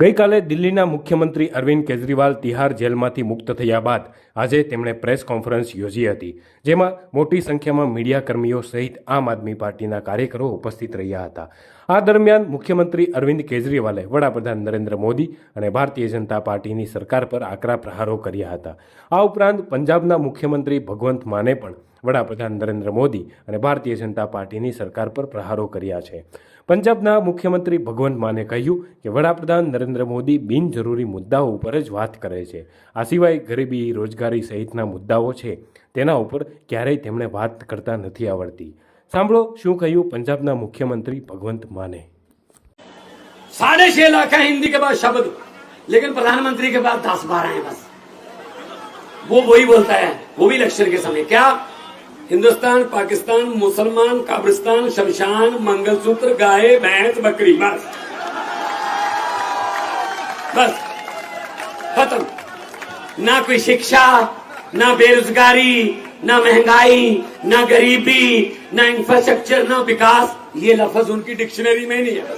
ગઈકાલે દિલ્હીના મુખ્યમંત્રી અરવિંદ કેજરીવાલ તિહાર જેલમાંથી મુક્ત થયા બાદ આજે તેમણે પ્રેસ કોન્ફરન્સ યોજી હતી, જેમાં મોટી સંખ્યામાં મીડિયાકર્મીઓ સહિત આમ આદમી પાર્ટીના કાર્યકરો ઉપસ્થિત રહ્યા હતા. આ દરમિયાન મુખ્યમંત્રી અરવિંદ કેજરીવાલે વડાપ્રધાન નરેન્દ્ર મોદી અને ભારતીય જનતા પાર્ટીની સરકાર પર આકરા પ્રહારો કર્યા હતા. આ ઉપરાંત પંજાબના મુખ્યમંત્રી ભગવંત માને પણ વડાપ્રધાન નરેન્દ્ર મોદી અને ભારતીય જનતા પાર્ટીની સરકાર પર પ્રહારો કર્યા છે પંજાબના મુખ્યમંત્રી ભગવંત માને કહ્યું કે વડાપ્રધાન નરેન્દ્ર મોદી બિનજરૂરી મુદ્દાઓ ઉપર જ વાત કરે છે આ સિવાય ગરીબી રોજગારી સહિતના મુદ્દાઓ છે તેના ઉપર ક્યારેય તેમણે વાત કરતા નથી આવડતી સાંભળો શું કહ્યું પંજાબના મુખ્યમંત્રી ભગવંત માને साढ़े छह लाख है हिंदी के बाद शब्द लेकिन प्रधानमंत्री के बाद दस बारह है बस वो वही बोलता है वो भी इलेक्शन के समय क्या हिंदुस्तान पाकिस्तान मुसलमान काब्रिस्तान शमशान मंगलसूत्र गाय भैंस बकरी बस बस खत्म ना कोई शिक्षा ना बेरोजगारी ना महंगाई ना गरीबी ना इंफ्रास्ट्रक्चर ना विकास ये लफ्ज उनकी डिक्शनरी में नहीं है